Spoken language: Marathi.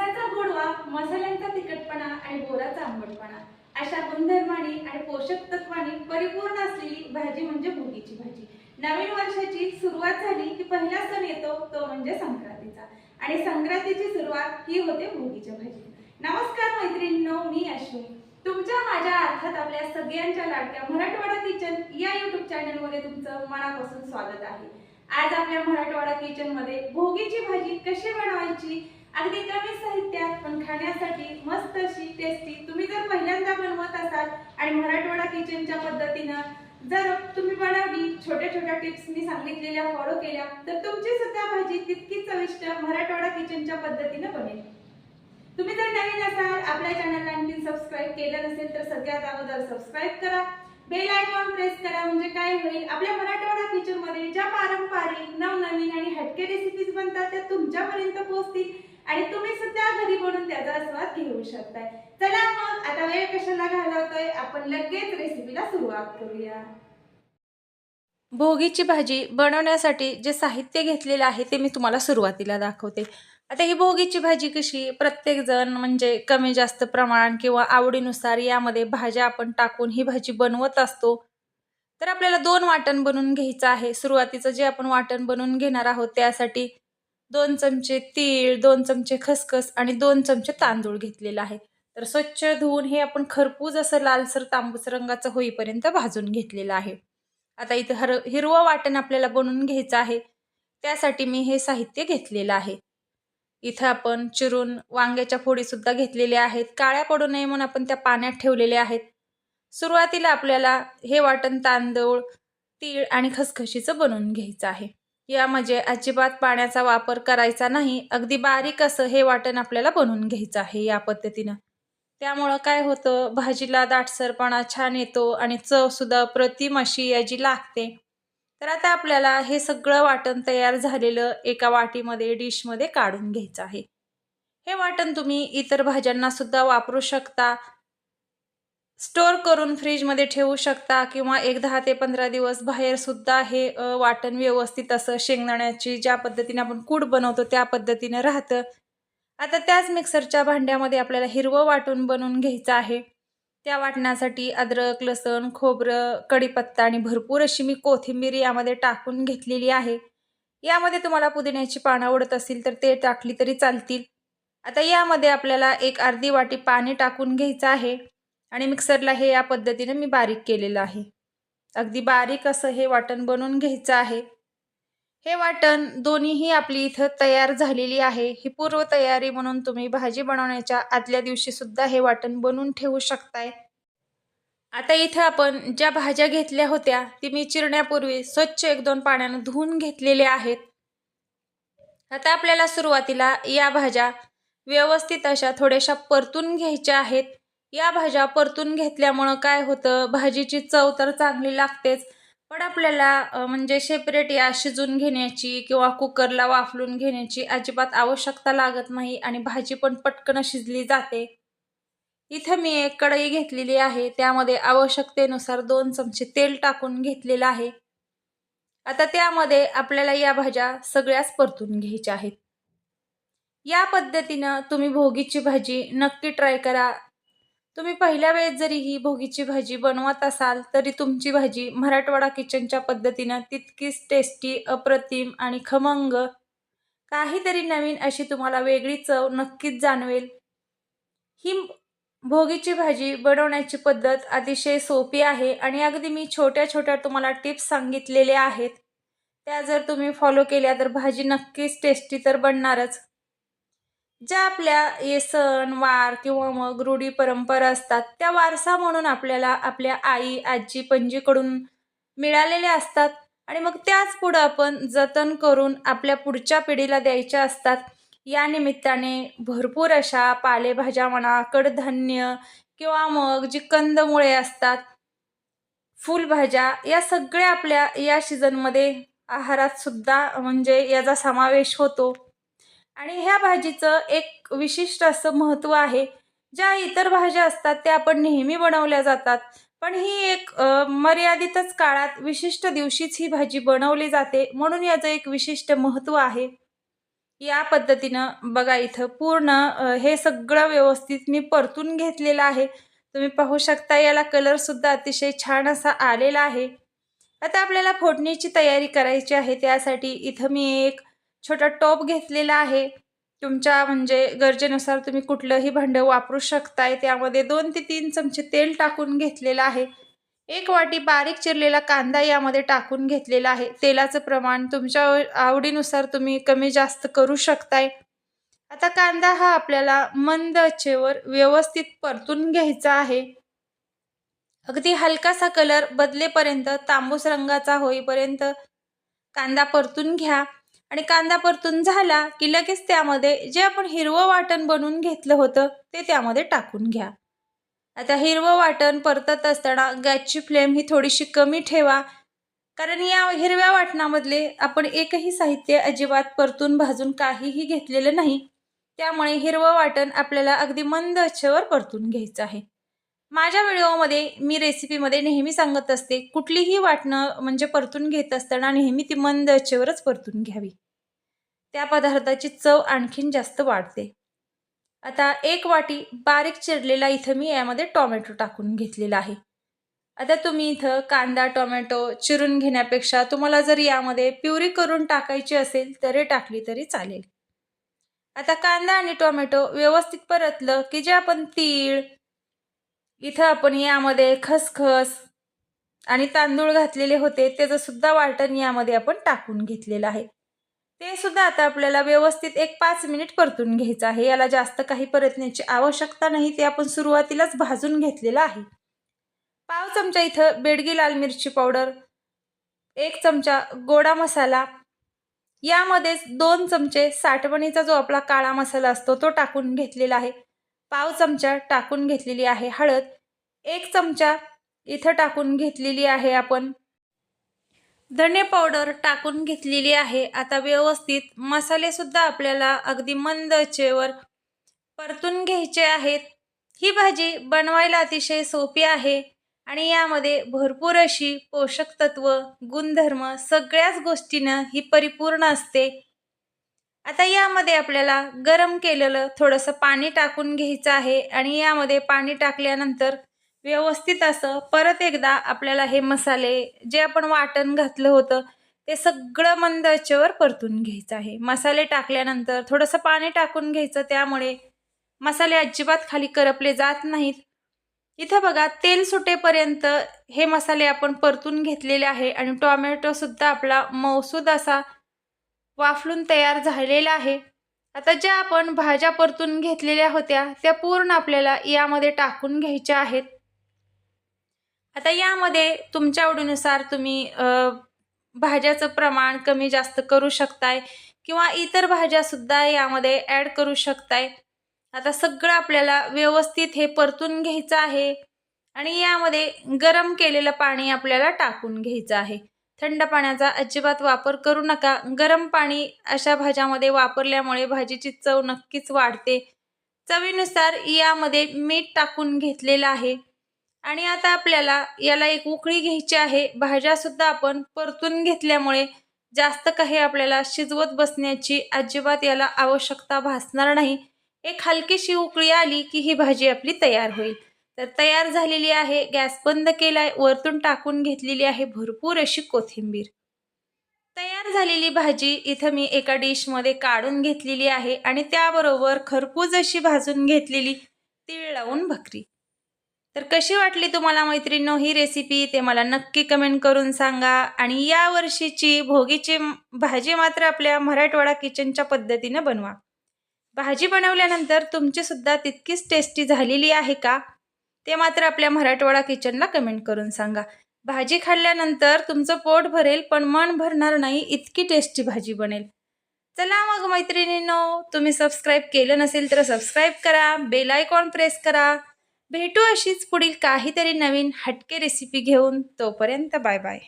उसाचा गोडवा मसाल्यांचा तिखटपणा आणि बोराचा आंबटपणा. अशा गुणधर्माने आणि पोषक तत्वाने परिपूर्ण असलेली भाजी म्हणजे भोगीची भाजी. नवीन वर्षाची सुरुवात झाली की पहिला सण येतो तो म्हणजे संक्रांतीचा. आणि संक्रांतीची सुरुवात ही होते भोगीच्या भाजी. नमस्कार मैत्रिणींनो मी अश्विनी. तुमच्या माझ्या अर्थात आपल्या सगळ्यांच्या लाडक्या मराठवाडा किचन या युट्यूब चॅनलमध्ये तुमचं मनापासून स्वागत आहे. आज आपल्या मराठवाडा किचनमध्ये भोगीची भाजी कशी बनवायची अगदी कमी साहित्यात पण खाण्यासाठी मस्त अशी टेस्टी तुम्ही जर पहिल्यांदा बनवत असाल आणि मराठवाडा किचनच्या पद्धतीनं जर तुम्ही बनवली छोट्या छोट्या टिप्स मी सांगितलेल्या फॉलो केल्या तर तुमची सुद्धा भाजी तितकीच चविष्ट मराठवाडा किचनच्या पद्धतीनं बनेल. तुम्ही जर नवीन असाल आपल्या चॅनलला आणखी सबस्क्राईब केलं नसेल तर सगळ्यात अगोदर सबस्क्राईब करा. बेल आयकॉन प्रेस करा म्हणजे काय होईल? आपल्या मराठवाडा किचनमध्ये ज्या पारंपरिक नवनवीन आणि हटके रेसिपीज बनतात त्या तुमच्यापर्यंत पोहोचतील आणि तुम्ही सुद्धा घरी बनवून त्याचा स्वाद घेऊ शकताय. चला मग आता वेळ कशाला घालवतोय? आपण लगेच रेसिपीला सुरुवात करूया. भोगीची भाजी बनवण्यासाठी जे साहित्य घेतलेलं आहे ते मी तुम्हाला सुरुवातीला दाखवते. आता ही भोगीची भाजी कशी प्रत्येकजण म्हणजे कमी जास्त प्रमाण किंवा आवडीनुसार यामध्ये भाज्या आपण टाकून ही भाजी बनवत असतो. तर आपल्याला दोन वाटण बनवून घ्यायचं आहे. सुरुवातीचं जे आपण वाटण बनवून घेणार आहोत त्यासाठी दोन चमचे तीळ दोन चमचे खसखस आणि दोन चमचे तांदूळ घेतलेला आहे. तर स्वच्छ धुवून हे आपण खरपूज असं लालसर तांबूस रंगाचं होईपर्यंत भाजून घेतलेलं आहे. आता इथं हर हिरवं वाटण आपल्याला बनवून घ्यायचं आहे. त्यासाठी मी हे साहित्य घेतलेलं आहे. इथं आपण चिरून वांग्याच्या फोडीसुद्धा घेतलेल्या आहेत. काळ्या पडू नये म्हणून आपण त्या पाण्यात ठेवलेल्या आहेत. सुरुवातीला आपल्याला हे वाटण तांदूळ तीळ आणि खसखशीचं बनवून घ्यायचं आहे. यामध्ये म्हणजे अजिबात पाण्याचा वापर करायचा नाही अगदी बारीक असं हे वाटण आपल्याला बनवून घ्यायचं आहे या पद्धतीनं. त्यामुळं काय होतं भाजीला दाटसरपणा छान येतो आणि चवसुद्धा प्रतिम अशी याची लागते. तर आता आपल्याला हे सगळं वाटण तयार झालेलं एका वाटीमध्ये डिशमध्ये काढून घ्यायचं आहे. हे वाटण तुम्ही इतर भाज्यांना सुद्धा वापरू शकता. स्टोअर करून फ्रीजमध्ये ठेवू शकता किंवा एक दहा ते पंधरा दिवस बाहेरसुद्धा हे वाटण व्यवस्थित असं शेंगदाण्याची ज्या पद्धतीने आपण कूड बनवतो त्या पद्धतीने राहतं. आता त्याच मिक्सरच्या भांड्यामध्ये आपल्याला हिरवं वाटून बनवून घ्यायचं आहे. त्या वाटण्यासाठी अद्रक लसण खोबरं कढीपत्ता आणि भरपूर अशी मी कोथिंबीर यामध्ये टाकून घेतलेली आहे. यामध्ये तुम्हाला पुदिन्याची पानं आवडत असतील तर ते टाकली तरी चालतील. आता यामध्ये आपल्याला एक अर्धी वाटी पाणी टाकून घ्यायचं आहे. आणि मिक्सरला हे या पद्धतीने मी बारीक केलेलं आहे. अगदी बारीक असं हे वाटण बनवून घ्यायचं आहे. हे वाटण दोन्हीही आपली इथं तयार झालेली आहे. ही पूर्वतयारी म्हणून तुम्ही भाजी बनवण्याच्या आदल्या दिवशीसुद्धा हे वाटण बनवून ठेवू शकताय. आता इथं आपण ज्या भाज्या घेतल्या होत्या ती मी चिरण्यापूर्वी स्वच्छ एक दोन पाण्यानं धुवून घेतलेल्या आहेत. आता आपल्याला सुरुवातीला या भाज्या व्यवस्थित अशा थोड्याशा परतून घ्यायच्या आहेत. या भाज्या परतून घेतल्यामुळं काय होतं? भाजीची चव तर चांगली लागतेच पण आपल्याला म्हणजे सेपरेट या शिजून घेण्याची किंवा कुकरला वाफलून घेण्याची अजिबात आवश्यकता लागत नाही आणि भाजी पण पटकन शिजली जाते. इथं मी एक कढई घेतलेली आहे त्यामध्ये आवश्यकतेनुसार दोन चमचे तेल टाकून घेतलेलं आहे. आता त्यामध्ये आपल्याला या भाज्या सगळ्याच परतून घ्यायच्या आहेत. या पद्धतीनं तुम्ही भोगीची भाजी नक्की ट्राय करा. तुम्ही पहिल्या वेळेस जरी ही भोगीची भाजी बनवत असाल तरी तुमची भाजी मराठवाडा किचनच्या पद्धतीनं तितकीच टेस्टी अप्रतिम आणि खमंग. काहीतरी नवीन अशी तुम्हाला वेगळी चव नक्कीच जाणवेल. ही भोगीची भाजी बनवण्याची पद्धत अतिशय सोपी आहे आणि अगदी मी छोट्या छोट्या तुम्हाला टिप्स सांगितलेल्या आहेत. त्या जर तुम्ही फॉलो केल्या तर भाजी नक्कीच टेस्टी तर बनणारच. ज्या आपल्या हे सण वार किंवा मग रूढी परंपरा असतात त्या वारसा म्हणून आपल्याला आपल्या आई आजी पणजीकडून मिळालेल्या असतात. आणि मग त्याच पुढं आपण जतन करून आपल्या पुढच्या पिढीला द्यायच्या असतात. या निमित्ताने भरपूर अशा पालेभाज्या म्हणा कडधान्य किंवा मग जी कंदमुळे असतात फुलभाज्या या सगळ्या आपल्या या सीझनमध्ये आहारात सुद्धा म्हणजे याचा समावेश होतो. आणि ह्या भाजीचं एक विशिष्ट असं महत्त्व आहे. ज्या इतर भाज्या असतात त्या आपण नेहमी बनवल्या जातात. पण ही एक मर्यादितच काळात विशिष्ट दिवशीच ही भाजी बनवली जाते म्हणून याचं एक विशिष्ट महत्त्व आहे. या पद्धतीनं बघा इथं पूर्ण हे सगळं व्यवस्थित मी परतून घेतलेलं आहे. तुम्ही पाहू शकता याला कलरसुद्धा अतिशय छान असा आलेला आहे. आता आपल्याला फोडणीची तयारी करायची आहे त्यासाठी इथं मी एक छोटा टोप घेतलेला आहे. तुमच्या म्हणजे गरजेनुसार तुम्ही कुठलंही भांडं वापरू शकताय. त्यामध्ये दोन ते तीन चमचे तेल टाकून घेतलेलं आहे. एक वाटी बारीक चिरलेला कांदा यामध्ये टाकून घेतलेला आहे. तेलाचं प्रमाण तुमच्या आवडीनुसार तुम्ही कमी जास्त करू शकताय. आता कांदा हा आपल्याला मंद आचेवर व्यवस्थित परतून घ्यायचा आहे. अगदी हलकासा कलर बदलेपर्यंत तांबूस रंगाचा होईपर्यंत कांदा परतून घ्या. आणि कांदा परतून झाला की लगेच त्यामध्ये जे आपण हिरवं वाटण बनवून घेतलं होतं ते त्यामध्ये टाकून घ्या. आता हिरवं वाटण परतत असताना गॅसची फ्लेम ही थोडीशी कमी ठेवा कारण या हिरव्या वाटणामधले आपण एकही साहित्य अजिबात परतून भाजून काहीही घेतलेलं नाही त्यामुळे हिरवं वाटण आपल्याला अगदी मंद अच्छेवर परतून घ्यायचं आहे. माझ्या व्हिडिओमध्ये मी रेसिपीमध्ये नेहमी सांगत असते कुठलीही वाटणं म्हणजे परतून घेत असताना नेहमी ती मंद आचेवरच परतून घ्यावी. त्या पदार्थाची चव आणखीन जास्त वाढते. आता एक वाटी बारीक चिरलेला इथं मी यामध्ये टोमॅटो टाकून घेतलेला आहे. आता तुम्ही इथं कांदा टोमॅटो चिरून घेण्यापेक्षा तुम्हाला जर यामध्ये प्युरी करून टाकायची असेल तरी टाकली तरी चालेल. आता कांदा आणि टोमॅटो व्यवस्थित परतलं की जे आपण तीळ इथं आपण यामध्ये खसखस आणि तांदूळ घातलेले होते त्याचं सुद्धा वाटण यामध्ये आपण टाकून घेतलेलं आहे. ते सुद्धा आता आपल्याला व्यवस्थित एक पाच मिनिट परतून घ्यायचं आहे. याला जास्त काही परतण्याची आवश्यकता नाही ते आपण सुरुवातीलाच भाजून घेतलेलं आहे. पाव चमचा इथं बेडगी लाल मिरची पावडर एक चमचा गोडा मसाला यामध्येच दोन चमचे साठवणीचा जो आपला काळा मसाला असतो तो टाकून घेतलेला आहे. पाव चमचा टाकून घेतलेली आहे हळद एक चमचा इथं टाकून घेतलेली आहे आपण. धणे पावडर टाकून घेतलेली आहे. आता व्यवस्थित मसालेसुद्धा आपल्याला अगदी मंद चेवर परतून घ्यायचे आहेत. ही भाजी बनवायला अतिशय सोपी आहे आणि यामध्ये भरपूर अशी पोषक तत्व गुणधर्म सगळ्याच गोष्टीनं ही परिपूर्ण असते. आता यामध्ये आपल्याला गरम केलेलं थोडंसं पाणी टाकून घ्यायचं आहे आणि यामध्ये पाणी टाकल्यानंतर व्यवस्थित असं परत एकदा आपल्याला हे मसाले जे आपण वाटण घातलं होतं ते सगळं मंद आचेवर परतून घ्यायचं आहे. मसाले टाकल्यानंतर थोडंसं पाणी टाकून घ्यायचं त्यामुळे मसाले अजिबात खाली करपले जात नाहीत. इथं बघा तेल सुटेपर्यंत हे मसाले आपण परतून घेतलेले आहे आणि टॉमॅटोसुद्धा आपला मौसूद असा वाफलून तयार झालेला आहे. आता ज्या आपण भाज्या परतून घेतलेल्या होत्या त्या पूर्ण आपल्याला यामध्ये टाकून घ्यायच्या आहेत. आता यामध्ये तुमच्या आवडीनुसार तुम्ही भाज्याचं प्रमाण कमी जास्त करू शकताय किंवा इतर भाज्यासुद्धा यामध्ये ॲड करू शकताय. आता सगळं आपल्याला व्यवस्थित हे परतून घ्यायचं आहे आणि यामध्ये गरम केलेलं पाणी आपल्याला टाकून घ्यायचं आहे. थंड पाण्याचा अजिबात वापर करू नका. गरम पाणी अशा भाज्यामध्ये वापरल्यामुळे भाजीची चव नक्कीच वाढते. चवीनुसार यामध्ये मीठ टाकून घेतलेलं आहे. आणि आता आपल्याला याला एक उकळी घ्यायची आहे. भाज्यासुद्धा आपण परतून घेतल्यामुळे जास्त काही आपल्याला शिजवत बसण्याची अजिबात याला आवश्यकता भासणार नाही. एक हलकीशी उकळी आली की ही भाजी आपली तयार होईल. तर तयार झालेली आहे गॅस बंद केलाय वरतून टाकून घेतलेली आहे भरपूर अशी कोथिंबीर. तयार झालेली भाजी इथं मी एका डिशमध्ये काढून घेतलेली आहे आणि त्याबरोबर खरपूज अशी भाजून घेतलेली तीळ लावून भाकरी. तर कशी वाटली तुम्हाला मैत्रिणींनो ही रेसिपी ते मला नक्की कमेंट करून सांगा. आणि या वर्षीची भोगीची भाजी मात्र आपल्या मराठवाडा किचनच्या पद्धतीनं बनवा. भाजी बनवल्यानंतर तुमची सुद्धा तितकीच टेस्टी झालेली आहे का? ते मात्र आपल्या मराठवाडा किचनला कमेंट करून सांगा. भाजी खाल्ल्यानंतर तुमचं पोट भरेल पण मन भरणार नाही इतकी टेस्टी भाजी बनेल. चला मग मैत्रिणींनो तुम्ही सबस्क्राईब केलं नसेल तर सबस्क्राईब करा बेल आयकॉन प्रेस करा. भेटू अशीच पुढील काहीतरी नवीन हटके रेसिपी घेऊन. तोपर्यंत बाय बाय